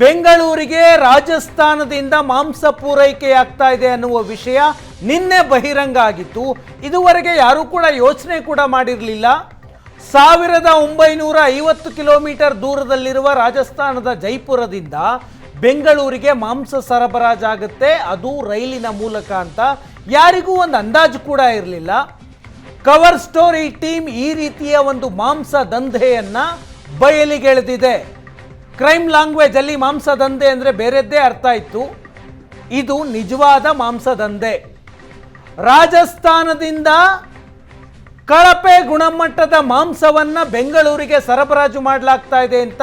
ಬೆಂಗಳೂರಿಗೆ ರಾಜಸ್ಥಾನದಿಂದ ಮಾಂಸ ಪೂರೈಕೆಯಾಗ್ತಾ ಇದೆ ಅನ್ನುವ ವಿಷಯ ನಿನ್ನೆ ಬಹಿರಂಗ ಆಗಿತ್ತು. ಇದುವರೆಗೆ ಯಾರೂ ಕೂಡ ಯೋಚನೆ ಕೂಡ ಮಾಡಿರಲಿಲ್ಲ. ಸಾವಿರದ ಒಂಬೈನೂರ ಐವತ್ತು ಕಿಲೋಮೀಟರ್ ದೂರದಲ್ಲಿರುವ ರಾಜಸ್ಥಾನದ ಜೈಪುರದಿಂದ ಬೆಂಗಳೂರಿಗೆ ಮಾಂಸ ಸರಬರಾಜಾಗುತ್ತೆ. ಅದು ರೈಲಿನ ಮೂಲಕ ಅಂತ. ಯಾರಿಗೂ ಒಂದು ಅಂದಾಜು ಕೂಡ ಇರಲಿಲ್ಲ. ಕವರ್ ಸ್ಟೋರಿ ಟೀಮ್ ಈ ರೀತಿಯ ಒಂದು ಮಾಂಸ ದಂಧೆಯನ್ನ ಬಯಲಿಗೆಳೆದಿದೆ. ಕ್ರೈಮ್ ಲ್ಯಾಂಗ್ವೇಜ್ ಅಲ್ಲಿ ಮಾಂಸ ದಂಧೆ ಅಂದರೆ ಬೇರೆದ್ದೇ ಅರ್ಥ ಇತ್ತು ಇದು ನಿಜವಾದ ಮಾಂಸ ದಂಧೆ ರಾಜಸ್ಥಾನದಿಂದ ಕಳಪೆ ಗುಣಮಟ್ಟದ ಮಾಂಸವನ್ನ ಬೆಂಗಳೂರಿಗೆ ಸರಬರಾಜು ಮಾಡಲಾಗ್ತಾ ಇದೆ ಅಂತ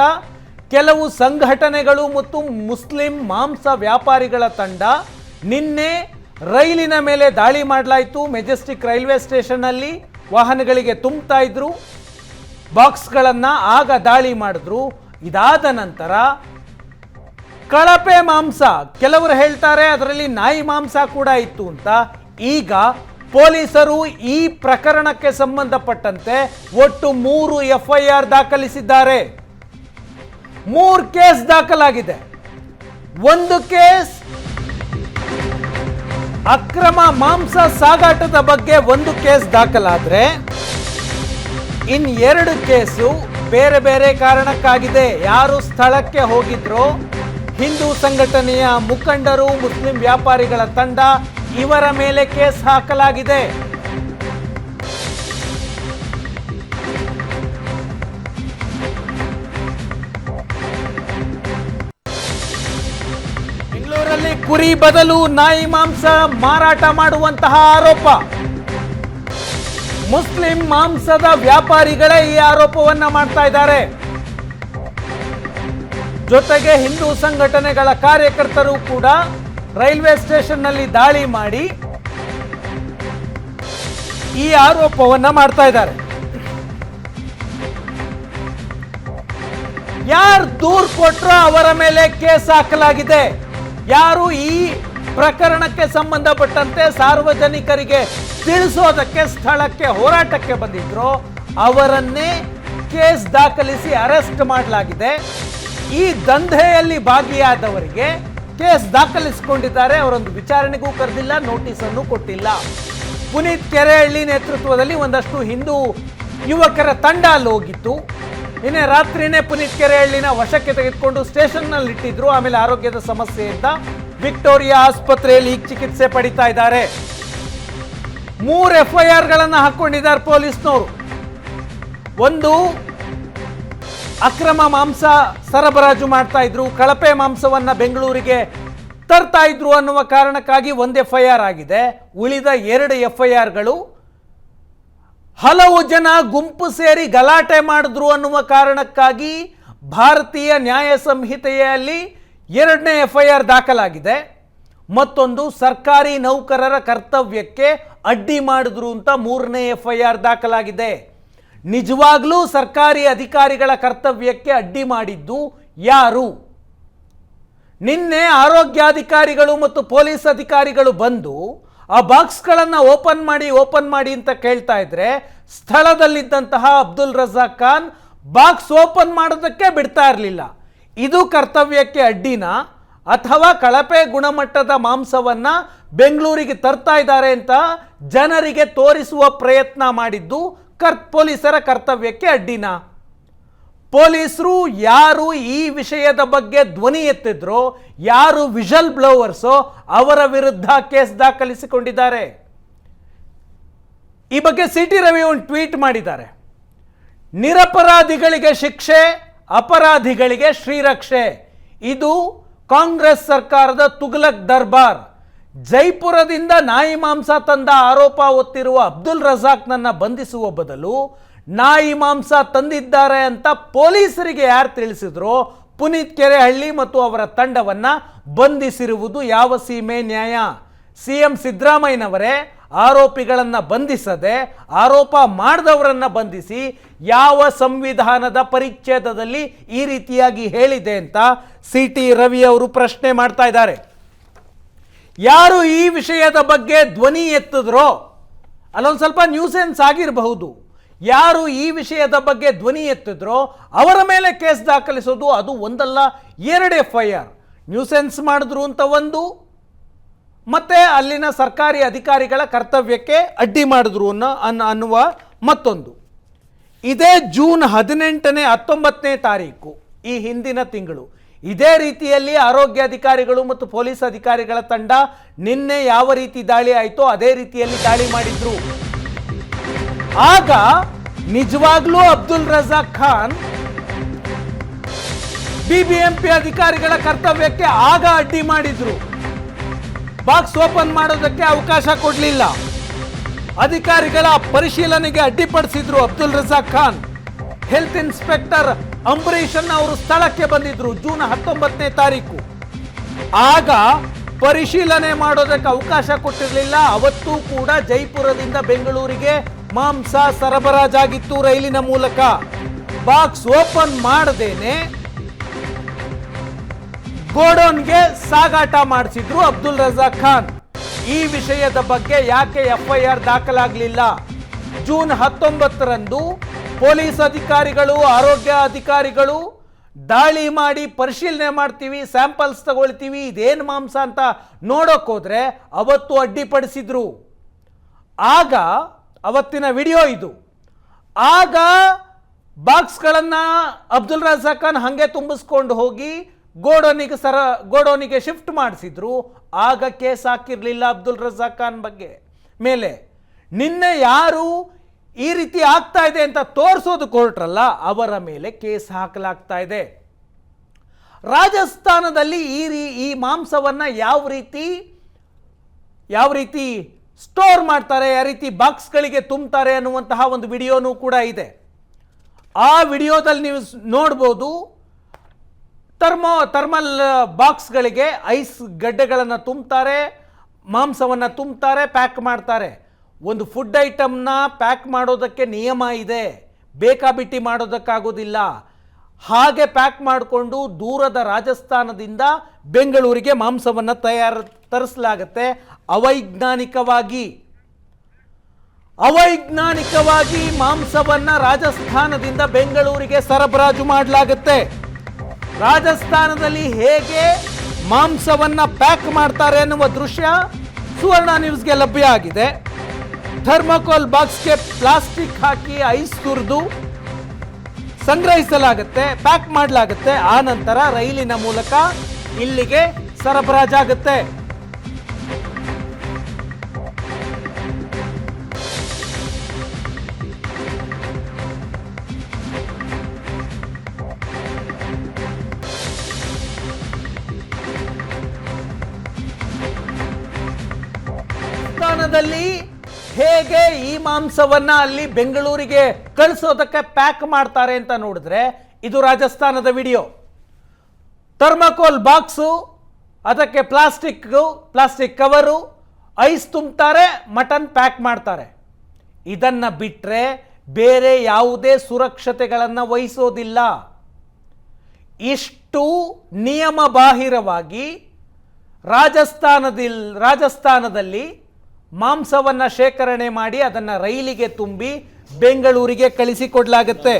ಕೆಲವು ಸಂಘಟನೆಗಳು ಮತ್ತು ಮುಸ್ಲಿಂ ಮಾಂಸ ವ್ಯಾಪಾರಿಗಳ ತಂಡ ನಿನ್ನೆ ರೈಲಿನ ಮೇಲೆ ದಾಳಿ ಮಾಡಲಾಯಿತು. ಮೆಜೆಸ್ಟಿಕ್ ರೈಲ್ವೆ ಸ್ಟೇಷನ್ನಲ್ಲಿ ವಾಹನಗಳಿಗೆ ತುಂಬ್ತಾ ಇದ್ರು. ಬಾಕ್ಸ್ಗಳನ್ನು ಆಗ ದಾಳಿ ಮಾಡಿದ್ರು. ಇದಾದ ನಂತರ ಕಳಪೆ ಮಾಂಸ, ಕೆಲವರು ಹೇಳ್ತಾರೆ ಅದರಲ್ಲಿ ನಾಯಿ ಮಾಂಸ ಕೂಡ ಇತ್ತು ಅಂತ. ಈಗ ಪೊಲೀಸರು ಈ ಪ್ರಕರಣಕ್ಕೆ ಸಂಬಂಧಪಟ್ಟಂತೆ ಒಟ್ಟು ಮೂರು ಎಫ್ಐಆರ್ ದಾಖಲಿಸಿದ್ದಾರೆ. ಮೂರು ಕೇಸ್ ದಾಖಲಾಗಿದೆ. ಒಂದು ಕೇಸ್ ಅಕ್ರಮ ಮಾಂಸ ಸಾಗಾಟದ ಬಗ್ಗೆ ಒಂದು ಕೇಸ್ ದಾಖಲಾದ್ರೆ, ಇನ್ ಎರಡು ಕೇಸು ಬೇರೆ ಬೇರೆ ಕಾರಣಕ್ಕಾಗಿದೆ. ಯಾರು ಸ್ಥಳಕ್ಕೆ ಹೋಗಿದ್ರೋ, ಹಿಂದೂ ಸಂಘಟನೆಯ ಮುಖಂಡರು, ಮುಸ್ಲಿಂ ವ್ಯಾಪಾರಿಗಳ ತಂಡ ಇವರ ಮೇಲೆ ಕೇಸ್ ಹಾಕಲಾಗಿದೆ. ಬೆಂಗಳೂರಲ್ಲಿ ಕುರಿ ಬದಲು ನಾಯಿ ಮಾಂಸ ಮಾರಾಟ ಮಾಡುವಂತಹ ಆರೋಪ. ಮುಸ್ಲಿಂ ಮಾಂಸದ ವ್ಯಾಪಾರಿಗಳೇ ಈ ಆರೋಪವನ್ನ ಮಾಡ್ತಾ ಇದ್ದಾರೆ. ಜೊತೆಗೆ ಹಿಂದೂ ಸಂಘಟನೆಗಳ ಕಾರ್ಯಕರ್ತರು ಕೂಡ ರೈಲ್ವೆ ಸ್ಟೇಷನ್ನಲ್ಲಿ ದಾಳಿ ಮಾಡಿ ಈ ಆರೋಪವನ್ನ ಮಾಡ್ತಾ ಇದ್ದಾರೆ. ಯಾರು ದೂರ್ ಕೊಟ್ರ ಅವರ ಮೇಲೆ ಕೇಸ್ ಹಾಕಲಾಗಿದೆ? ಯಾರು ಈ ಪ್ರಕರಣಕ್ಕೆ ಸಂಬಂಧಪಟ್ಟಂತೆ ಸಾರ್ವಜನಿಕರಿಗೆ ತಿಳಿಸೋದಕ್ಕೆ, ಸ್ಥಳಕ್ಕೆ, ಹೋರಾಟಕ್ಕೆ ಬಂದಿದ್ರು. ಅವರನ್ನೇ ಕೇಸ್ ದಾಖಲಿಸಿ ಅರೆಸ್ಟ್ ಮಾಡಲಾಗಿದೆ. ಈ ದಂಧೆಯಲ್ಲಿ ಭಾಗಿಯಾದವರಿಗೆ ಕೇಸ್ ದಾಖಲಿಸಿಕೊಂಡಿದ್ದಾರೆ. ಅವರೊಂದು ವಿಚಾರಣೆಗೂ ಕರೆದಿಲ್ಲ ನೋಟಿಸ್ ಅನ್ನು ಕೊಟ್ಟಿಲ್ಲ. ಪುನೀತ್ ಕೆರೆಹಳ್ಳಿ ನೇತೃತ್ವದಲ್ಲಿ ಒಂದಷ್ಟು ಹಿಂದೂ ಯುವಕರ ತಂಡ ಅಲ್ಲಿ ಹೋಗಿತ್ತು. ನಿನ್ನೆ ರಾತ್ರಿನೇ ಪುನೀತ್ ಕೆರೆಹಳ್ಳಿನ ವಶಕ್ಕೆ ತೆಗೆದುಕೊಂಡು ಸ್ಟೇಷನ್ನಲ್ಲಿ ಇಟ್ಟಿದ್ರು. ಆಮೇಲೆ ಆರೋಗ್ಯದ ಸಮಸ್ಯೆಯಿಂದ ವಿಕ್ಟೋರಿಯಾ ಆಸ್ಪತ್ರೆಯಲ್ಲಿ ಈಗ ಚಿಕಿತ್ಸೆ ಪಡಿತಾ ಇದ್ದಾರೆ. ಮೂರು ಎಫ್ ಐ ಆರ್ಗಳನ್ನು ಹಾಕೊಂಡಿದ್ದಾರೆ ಪೊಲೀಸ್ನವರು. ಒಂದು ಅಕ್ರಮ ಮಾಂಸ ಸರಬರಾಜು ಮಾಡ್ತಾ ಇದ್ರು, ಕಳಪೆ ಮಾಂಸವನ್ನ ಬೆಂಗಳೂರಿಗೆ ತರ್ತಾ ಇದ್ರು ಅನ್ನುವ ಕಾರಣಕ್ಕಾಗಿ ಒಂದು ಎಫ್ ಐ ಆರ್ ಆಗಿದೆ. ಉಳಿದ ಎರಡು ಎಫ್ ಐ ಆರ್ಗಳು ಹಲವು ಜನ ಗುಂಪು ಸೇರಿ ಗಲಾಟೆ ಮಾಡಿದ್ರು ಅನ್ನುವ ಕಾರಣಕ್ಕಾಗಿ ಭಾರತೀಯ ನ್ಯಾಯ ಸಂಹಿತೆಯಲ್ಲಿ ಎರಡನೇ ಎಫ್ ಐ ಆರ್ ದಾಖಲಾಗಿದೆ. ಮತ್ತೊಂದು ಸರ್ಕಾರಿ ನೌಕರರ ಕರ್ತವ್ಯಕ್ಕೆ ಅಡ್ಡಿ ಮಾಡಿದ್ರು ಅಂತ ಮೂರನೇ ಎಫ್ ಐ ಆರ್ ದಾಖಲಾಗಿದೆ. ನಿಜವಾಗ್ಲೂ ಸರ್ಕಾರಿ ಅಧಿಕಾರಿಗಳ ಕರ್ತವ್ಯಕ್ಕೆ ಅಡ್ಡಿ ಮಾಡಿದ್ದು ಯಾರು? ನಿನ್ನೆ ಆರೋಗ್ಯಾಧಿಕಾರಿಗಳು ಮತ್ತು ಪೊಲೀಸ್ ಅಧಿಕಾರಿಗಳು ಬಂದು ಆ ಬಾಕ್ಸ್ಗಳನ್ನು ಓಪನ್ ಮಾಡಿ ಓಪನ್ ಮಾಡಿ ಅಂತ ಕೇಳ್ತಾ ಇದ್ರೆ ಸ್ಥಳದಲ್ಲಿದ್ದಂತಹ ಅಬ್ದುಲ್ ರಜಾಕ್ ಖಾನ್ ಬಾಕ್ಸ್ ಓಪನ್ ಮಾಡೋದಕ್ಕೆ ಬಿಡ್ತಾ ಇರಲಿಲ್ಲ. ಇದು ಕರ್ತವ್ಯಕ್ಕೆ ಅಡ್ಡಿನ? ಅಥವಾ ಕಳಪೆ ಗುಣಮಟ್ಟದ ಮಾಂಸವನ್ನ ಬೆಂಗಳೂರಿಗೆ ತರ್ತಾ ಇದ್ದಾರೆ ಅಂತ ಜನರಿಗೆ ತೋರಿಸುವ ಪ್ರಯತ್ನ ಮಾಡಿದ್ದು ಕರ್, ಪೊಲೀಸರ ಕರ್ತವ್ಯಕ್ಕೆ ಅಡ್ಡಿನ. ಪೊಲೀಸರು ಯಾರು ಈ ವಿಷಯದ ಬಗ್ಗೆ ಧ್ವನಿ ಎತ್ತಿದ್ರೋ, ಯಾರು ವಿಷಲ್ ಬ್ಲೋವರ್ಸೋ ಅವರ ವಿರುದ್ಧ ಕೇಸ್ ದಾಖಲಿಸಿಕೊಂಡಿದ್ದಾರೆ. ಈ ಬಗ್ಗೆ ಸಿ ಟಿ ರವಿ ಒಂದು ಟ್ವೀಟ್ ಮಾಡಿದ್ದಾರೆ. ನಿರಪರಾಧಿಗಳಿಗೆ ಶಿಕ್ಷೆ, ಅಪರಾಧಿಗಳಿಗೆ ಶ್ರೀರಕ್ಷೆ. ಇದು ಕಾಂಗ್ರೆಸ್ ಸರ್ಕಾರದ ತುಗ್ಲಕ್ ದರ್ಬಾರ್. ಜೈಪುರದಿಂದ ನಾಯಿ ಮಾಂಸ ತಂದ ಆರೋಪ ಹೊತ್ತಿರುವ ಅಬ್ದುಲ್ ರಜಾಕ್ನನ್ನು ಬಂಧಿಸುವ ಬದಲು ನಾಯಿ ಮಾಂಸ ತಂದಿದ್ದಾರೆ ಅಂತ ಪೊಲೀಸರಿಗೆ ಯಾರು ತಿಳಿಸಿದ್ರೋ? ಪುನೀತ್ ಕೆರೆಹಳ್ಳಿ ಮತ್ತು ಅವರ ತಂಡವನ್ನು ಬಂಧಿಸಿರುವುದು ಯಾವ ಸೀಮೆ ನ್ಯಾಯ? ಸಿ ಎಂ ಸಿದ್ದರಾಮಯ್ಯನವರೇ ಆರೋಪಿಗಳನ್ನು ಬಂಧಿಸದೆ, ಆರೋಪ ಮಾಡಿದವರನ್ನ ಬಂಧಿಸಿ ಯಾವ ಸಂವಿಧಾನದ ಪರಿಚ್ಛೇದದಲ್ಲಿ ಈ ರೀತಿಯಾಗಿ ಹೇಳಿದೆ ಅಂತ ಸಿ ಟಿ ರವಿ ಅವರು ಪ್ರಶ್ನೆ ಮಾಡ್ತಾ ಇದ್ದಾರೆ. ಯಾರು ಈ ವಿಷಯದ ಬಗ್ಗೆ ಧ್ವನಿ ಎತ್ತಿದ್ರೋ, ಅಲ್ಲೊಂದು ಸ್ವಲ್ಪ ನ್ಯೂಸೆನ್ಸ್ ಆಗಿರಬಹುದು. ಯಾರು ಈ ವಿಷಯದ ಬಗ್ಗೆ ಧ್ವನಿ ಎತ್ತಿದ್ರೋ, ಅವರ ಮೇಲೆ ಕೇಸ್ ದಾಖಲಿಸೋದು ಅದು ಒಂದಲ್ಲ, ಎರಡು ಎಫ್ ಐ ಆರ್. ನ್ಯೂಸೆನ್ಸ್ ಮಾಡಿದ್ರು ಅಂತ ಒಂದು ಮತ್ತೆ ಅಲ್ಲಿನ ಸರ್ಕಾರಿ ಅಧಿಕಾರಿಗಳ ಕರ್ತವ್ಯಕ್ಕೆ ಅಡ್ಡಿ ಮಾಡಿದ್ರು ಅನ್ನೋ ಅನ್ನ ಅನ್ನುವ ಮತ್ತೊಂದು. ಇದೇ ಜೂನ್ ಹದಿನೆಂಟನೇ ಹತ್ತೊಂಬತ್ತನೇ ತಾರೀಕು, ಈ ಹಿಂದಿನ ತಿಂಗಳು. ಇದೇ ರೀತಿಯಲ್ಲಿ ಆರೋಗ್ಯ ಅಧಿಕಾರಿಗಳು ಮತ್ತು ಪೊಲೀಸ್ ಅಧಿಕಾರಿಗಳ ತಂಡ ನಿನ್ನೆ ಯಾವ ರೀತಿ ದಾಳಿ ಆಯಿತೋ ಅದೇ ರೀತಿಯಲ್ಲಿ ದಾಳಿ ಮಾಡಿದ್ರು. ಆಗ ನಿಜವಾಗ್ಲೂ ಅಬ್ದುಲ್ ರಜಾಕ್ ಖಾನ್ ಬಿಬಿಎಂಪಿ ಅಧಿಕಾರಿಗಳ ಕರ್ತವ್ಯಕ್ಕೆ ಆಗ ಅಡ್ಡಿ ಮಾಡಿದ್ರು. ಬಾಕ್ಸ್ ಓಪನ್ ಮಾಡೋದಕ್ಕೆ ಅವಕಾಶ ಕೊಡಲಿಲ್ಲ. ಅಧಿಕಾರಿಗಳ ಪರಿಶೀಲನೆಗೆ ಅಡ್ಡಿಪಡಿಸಿದ್ರು ಅಬ್ದುಲ್ ರಜಾಕ್ ಖಾನ್. ಹೆಲ್ತ್ ಇನ್ಸ್ಪೆಕ್ಟರ್ ಅಂಬರೀಷನ್ ಅವರು ಸ್ಥಳಕ್ಕೆ ಬಂದಿದ್ರು ಜೂನ್ ಹತ್ತೊಂಬತ್ತನೇ ತಾರೀಕು. ಆಗ ಪರಿಶೀಲನೆ ಮಾಡೋದಕ್ಕೆ ಅವಕಾಶ ಕೊಟ್ಟಿರಲಿಲ್ಲ. ಅವತ್ತೂ ಕೂಡ ಜೈಪುರದಿಂದ ಬೆಂಗಳೂರಿಗೆ ಮಾಂಸ ಸರಬರಾಜಾಗಿತ್ತು ರೈಲಿನ ಮೂಲಕ. ಬಾಕ್ಸ್ ಓಪನ್ ಮಾಡದೇನೆ ಗೋಡೌನ್ಗೆ ಸಾಗಾಟ ಮಾಡಿಸಿದ್ರು ಅಬ್ದುಲ್ ರಜಾಕ್ ಖಾನ್. ಈ ವಿಷಯದ ಬಗ್ಗೆ ಯಾಕೆ ಎಫ್ಐಆರ್ ದಾಖಲಾಗಲಿಲ್ಲ? ಜೂನ್ ಹತ್ತೊಂಬತ್ತರಂದು ಪೊಲೀಸ್ ಅಧಿಕಾರಿಗಳು, ಆರೋಗ್ಯ ಅಧಿಕಾರಿಗಳು ದಾಳಿ ಮಾಡಿ ಪರಿಶೀಲನೆ ಮಾಡ್ತೀವಿ, ಸ್ಯಾಂಪಲ್ಸ್ ತಗೊಳ್ತೀವಿ, ಇದೇನು ಮಾಂಸ ಅಂತ ನೋಡೋಕ್ಕೋದ್ರೆ ಅವತ್ತು ಅಡ್ಡಿಪಡಿಸಿದ್ರು. ಆಗ ಅವತ್ತಿನ ವಿಡಿಯೋ ಇದು. ಆಗ ಬಾಕ್ಸ್ಗಳನ್ನು ಅಬ್ದುಲ್ ರಜಾಕ್ ಖಾನ್ ಹಾಗೆ ತುಂಬಿಸ್ಕೊಂಡು ಹೋಗಿ ಗೋಡೌನಿಗೆ ಸರ, ಗೋಡೌನಿಗೆ ಶಿಫ್ಟ್ ಮಾಡಿಸಿದ್ರು. ಆಗ ಕೇಸ್ ಹಾಕಿರಲಿಲ್ಲ ಅಬ್ದುಲ್ ರಜಾಕ್ ಖಾನ್ ಬಗ್ಗೆ. ಮೇಲೆ, ನಿನ್ನೆ ಯಾರು ಈ ರೀತಿ ಆಗ್ತಾ ಇದೆ ಅಂತ ತೋರಿಸೋದು ಕೊರಟ್ರಲ್ಲ, ಅವರ ಮೇಲೆ ಕೇಸ್ ಹಾಕಲಾಗ್ತಾ ಇದೆ. ರಾಜಸ್ಥಾನದಲ್ಲಿ ಈ ರೀ, ಈ ಮಾಂಸವನ್ನು ಯಾವ ರೀತಿ ಯಾವ ರೀತಿ ಸ್ಟೋರ್ ಮಾಡ್ತಾರೆ ಯಾವ ರೀತಿ ಬಾಕ್ಸ್ಗಳಿಗೆ ತುಂಬ್ತಾರೆ ಅನ್ನುವಂತಹ ಒಂದು ವಿಡಿಯೋನೂ ಕೂಡ ಇದೆ. ಆ ವಿಡಿಯೋದಲ್ಲಿ ನೀವು ನೋಡ್ಬೋದು ಥರ್ಮೋ, ಥರ್ಮಲ್ ಬಾಕ್ಸ್ಗಳಿಗೆ ಐಸ್ ಗಡ್ಡೆಗಳನ್ನು ತುಂಬ್ತಾರೆ, ಮಾಂಸವನ್ನು ತುಂಬ್ತಾರೆ, ಪ್ಯಾಕ್ ಮಾಡ್ತಾರೆ. ಒಂದು ಫುಡ್ ಐಟಮ್ನ ಪ್ಯಾಕ್ ಮಾಡೋದಕ್ಕೆ ನಿಯಮ ಇದೆ. ಬೇಕಾಬಿಟ್ಟಿ ಮಾಡೋದಕ್ಕಾಗೋದಿಲ್ಲ. ಹಾಗೆ ಪ್ಯಾಕ್ ಮಾಡಿಕೊಂಡು ದೂರದ ರಾಜಸ್ಥಾನದಿಂದ ಬೆಂಗಳೂರಿಗೆ ಮಾಂಸವನ್ನು ತಯಾರು, ತರಿಸಲಾಗತ್ತೆ. ಅವೈಜ್ಞಾನಿಕವಾಗಿ. ಅವೈಜ್ಞಾನಿಕವಾಗಿ ಮಾಂಸವನ್ನು ರಾಜಸ್ಥಾನದಿಂದ ಬೆಂಗಳೂರಿಗೆ ಸರಬರಾಜು ಮಾಡಲಾಗುತ್ತೆ. ರಾಜಸ್ಥಾನದಲ್ಲಿ ಹೇಗೆ ಮಾಂಸವನ್ನ ಪ್ಯಾಕ್ ಮಾಡ್ತಾರೆ ಎನ್ನುವ ದೃಶ್ಯ ಸುವರ್ಣ ನ್ಯೂಸ್ಗೆ ಲಭ್ಯ ಆಗಿದೆ. ಥರ್ಮಕೋಲ್ ಬಾಕ್ಸ್ಗೆ ಪ್ಲಾಸ್ಟಿಕ್ ಹಾಕಿ ಐಸ್ ತುರಿದು ಸಂಗ್ರಹಿಸಲಾಗುತ್ತೆ, ಪ್ಯಾಕ್ ಮಾಡಲಾಗುತ್ತೆ. ಆ ನಂತರ ರೈಲಿನ ಮೂಲಕ ಇಲ್ಲಿಗೆ ಸರಬರಾಜಾಗುತ್ತೆ. ರಾಜಸ್ಥಾನದಲ್ಲಿ ಹೇಗೆ ಈ ಮಾಂಸವನ್ನ ಅಲ್ಲಿ ಬೆಂಗಳೂರಿಗೆ ಕಳಿಸೋದಕ್ಕೆ ಪ್ಯಾಕ್ ಮಾಡ್ತಾರೆ ಅಂತ ನೋಡಿದ್ರೆ ಇದು ರಾಜಸ್ಥಾನದ ವಿಡಿಯೋ. ಥರ್ಮಕೋಲ್ ಬಾಕ್ಸು, ಅದಕ್ಕೆ ಪ್ಲಾಸ್ಟಿಕ್ ಪ್ಲಾಸ್ಟಿಕ್ ಕವರು, ಐಸ್ ತುಂಬ್ತಾರೆ, ಮಟನ್ ಪ್ಯಾಕ್ ಮಾಡ್ತಾರೆ. ಇದನ್ನ ಬಿಟ್ಟರೆ ಬೇರೆ ಯಾವುದೇ ಸುರಕ್ಷತೆಗಳನ್ನು ವಹಿಸೋದಿಲ್ಲ. ಇಷ್ಟು ನಿಯಮ ಬಾಹಿರವಾಗಿ ರಾಜಸ್ಥಾನದಿಲ್, ರಾಜಸ್ಥಾನದಲ್ಲಿ ಮಾಂಸವನ್ನು ಶೇಖರಣೆ ಮಾಡಿ ಅದನ್ನು ರೈಲಿಗೆ ತುಂಬಿ ಬೆಂಗಳೂರಿಗೆ ಕಳಿಸಿಕೊಡಲಾಗುತ್ತೆ.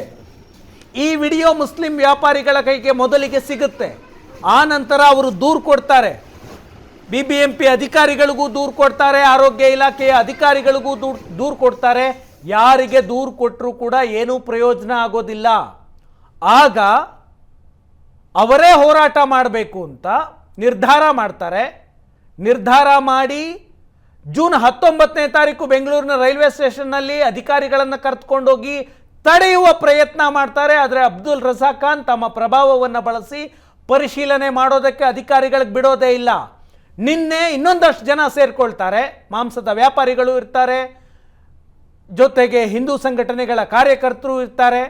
ಈ ವಿಡಿಯೋ ಮುಸ್ಲಿಂ ವ್ಯಾಪಾರಿಗಳ ಕೈಗೆ ಮೊದಲಿಗೆ ಸಿಗುತ್ತೆ. ಆ ನಂತರ ಅವರು ದೂರು ಕೊಡ್ತಾರೆ. ಬಿ ಬಿ ಎಂ ಪಿ ಅಧಿಕಾರಿಗಳಿಗೂ ದೂರು ಕೊಡ್ತಾರೆ, ಆರೋಗ್ಯ ಇಲಾಖೆಯ ಅಧಿಕಾರಿಗಳಿಗೂ ದೂರು ದೂರು ಕೊಡ್ತಾರೆ. ಯಾರಿಗೆ ದೂರು ಕೊಟ್ಟರೂ ಕೂಡ ಏನೂ ಪ್ರಯೋಜನ ಆಗೋದಿಲ್ಲ. ಆಗ ಅವರೇ ಹೋರಾಟ ಮಾಡಬೇಕು ಅಂತ ನಿರ್ಧಾರ ಮಾಡ್ತಾರೆ. ನಿರ್ಧಾರ ಮಾಡಿ ಜೂನ್ ಹತ್ತೊಂಬತ್ತನೇ ತಾರೀಕು ಬೆಂಗಳೂರಿನ ರೈಲ್ವೆ ಸ್ಟೇಷನ್ನಲ್ಲಿ ಅಧಿಕಾರಿಗಳನ್ನು ಕರೆದುಕೊಂಡೋಗಿ ತಡೆಯುವ ಪ್ರಯತ್ನ ಮಾಡ್ತಾರೆ. ಆದರೆ ಅಬ್ದುಲ್ ರಜಾ ಖಾನ್ ತಮ್ಮ ಪ್ರಭಾವವನ್ನು ಬಳಸಿ ಪರಿಶೀಲನೆ ಮಾಡೋದಕ್ಕೆ ಅಧಿಕಾರಿಗಳಿಗೆ ಬಿಡೋದೇ ಇಲ್ಲ. ನಿನ್ನೆ ಇನ್ನೊಂದಷ್ಟು ಜನ ಸೇರಿಕೊಳ್ತಾರೆ. ಮಾಂಸದ ವ್ಯಾಪಾರಿಗಳು ಇರ್ತಾರೆ. ಜೊತೆಗೆ ಹಿಂದೂ ಸಂಘಟನೆಗಳ ಕಾರ್ಯಕರ್ತರು ಇರ್ತಾರೆ.